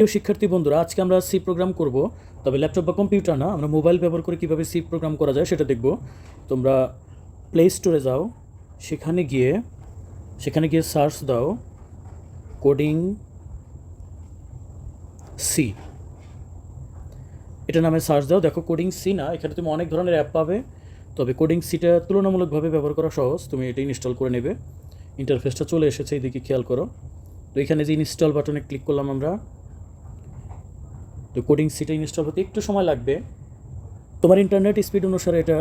প্রিয় শিক্ষার্থী বন্ধুরা, আজকে আমরা সি প্রোগ্রাম করব। তবে ল্যাপটপ বা কম্পিউটার না, আমরা মোবাইল ব্যবহার করে কীভাবে সি প্রোগ্রাম করা যায় সেটা দেখব। তোমরা প্লে স্টোরে যাও, সেখানে গিয়ে সেখানে গিয়ে সার্চ দাও কোডিং সি এটা নামে সার্চ দাও। দেখো কোডিং সি না, এখানে তুমি অনেক ধরনের অ্যাপ পাবে। তবে কোডিং সিটা তুলনামূলকভাবে ব্যবহার করা সহজ, তুমি এটা ইনস্টল করে নেবে। ইন্টারফেসটা চলে এসেছে, এইদিকে খেয়াল করো। তো এখানে যে ইনস্টল বাটনে ক্লিক করলাম আমরা তো কোডিং সিটা ইনস্টল হতে একটু সময় লাগবে। তোমার ইন্টারনেট স্পিড অনুসারে এটা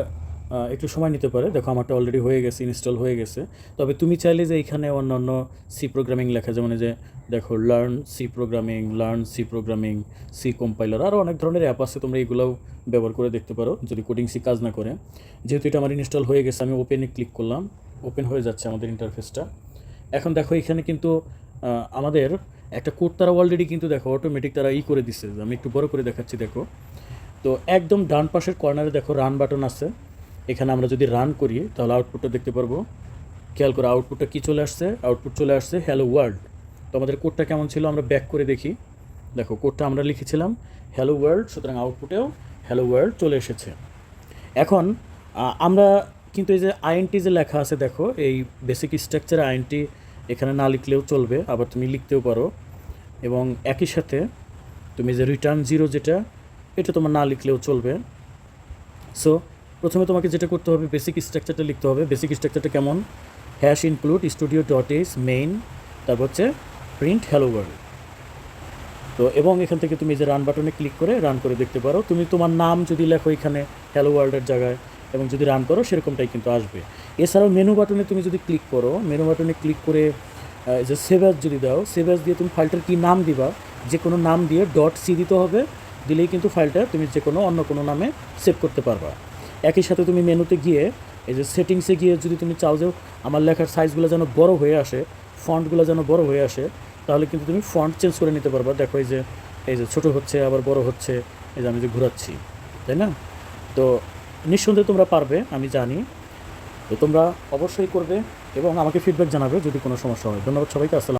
একটু সময় নিতে পারে। দেখো, আমারটা অলরেডি হয়ে গেছে ইনস্টল হয়ে গেছে। তবে তুমি চাইলে যে এখানে অন্যান্য সি প্রোগ্রামিং লেখা, যেমন যে, দেখো learn C programming learn C programming C compiler আরও অনেক ধরনের অ্যাপ আছে, তোমরা এগুলোও ব্যবহার করে দেখতে পারো, যদি কোডিং সি কাজ না করে। যেহেতু এটা আমার ইনস্টল হয়ে গেছে, আমি ওপেনে ক্লিক করলাম ওপেন হয়ে যাচ্ছে আমাদের ইন্টারফেসটা এখন দেখো, এখানে কিন্তু আমাদের একটা কোড তারা অলরেডি কিন্তু দেখো অটোমেটিক তারা ই করে দিচ্ছে আমি একটু বড় করে দেখাচ্ছি, দেখো। তো একদম ডান পাশের কর্নারে দেখো রান বাটন আছে। এখানে আমরা যদি রান করি, তাহলে আউটপুটটা দেখতে পারব। খেয়াল করে আউটপুটটা কী চলে আসছে? আউটপুট চলে আসছে হ্যালো ওয়ার্ল্ড তো আমাদের কোডটা কেমন ছিল? আমরা ব্যাক করে দেখি। দেখো কোডটা আমরা লিখেছিলাম হ্যালো ওয়ার্ল্ড সুতরাং আউটপুটেও হ্যালো ওয়ার্ল্ড চলে এসেছে। এখন আমরা কিন্তু এই যে আইএনটি যে লেখা আছে, দেখো, এই বেসিক স্ট্রাকচার আইএনটি এখানে না লিখলেও চলবে, আবার তুমি লিখতেও পারো। এবং একই সাথে তুমি যে রিটার্ন জিরো যেটা, এটা তোমার না লিখলেও চলবে। সো প্রথমে তোমাকে যেটা করতে হবে বেসিক স্ট্রাকচারটা লিখতে হবে। বেসিক স্ট্রাকচারটা কেমন? Hash include studio dot is main তারপর হচ্ছে প্রিন্ট হ্যালো ওয়ার্ল্ড তো এবং এখান থেকে তুমি যে রান বাটনে ক্লিক করে রান করে দেখতে পারো। তুমি তোমার নাম যদি লেখো এখানে হ্যালো ওয়ার্ল্ডের জায়গায় এবং যদি রান করো, সেরকমটাই কিন্তু আসবে। এছাড়াও মেনু বাটনে তুমি যদি ক্লিক করো মেনু বাটনে ক্লিক করে যে সেভ যদি দাও সেভ দিয়ে তুমি ফাইলটার কী নাম দিবা? যে কোনো নাম দিয়ে ডট সি দিতে হবে, দিলেই কিন্তু ফাইলটা তুমি যে কোনো অন্য কোনো নামে সেভ করতে পারবা। একই সাথে তুমি মেনুতে গিয়ে, এই যে সেটিংসে গিয়ে যদি তুমি চাও যে আমার লেখার সাইজগুলো যেন বড় হয়ে আসে ফন্টগুলো যেন বড় হয়ে আসে, তাহলে কিন্তু তুমি ফন্ট চেঞ্জ করে নিতে পারবা। দেখো এই যে এই যে ছোটো হচ্ছে, আবার বড় হচ্ছে, এই যে আমি যে ঘোরাচ্ছি, তাই না? তো নিঃসন্দেহে তোমরা পারবে, আমি জানি। তো তোমরা অবশ্যই করবে এবং আমাকে ফিডব্যাক জানাবে যদি কোনো সমস্যা হয়। ধন্যবাদ সবাইকে, আসসালাম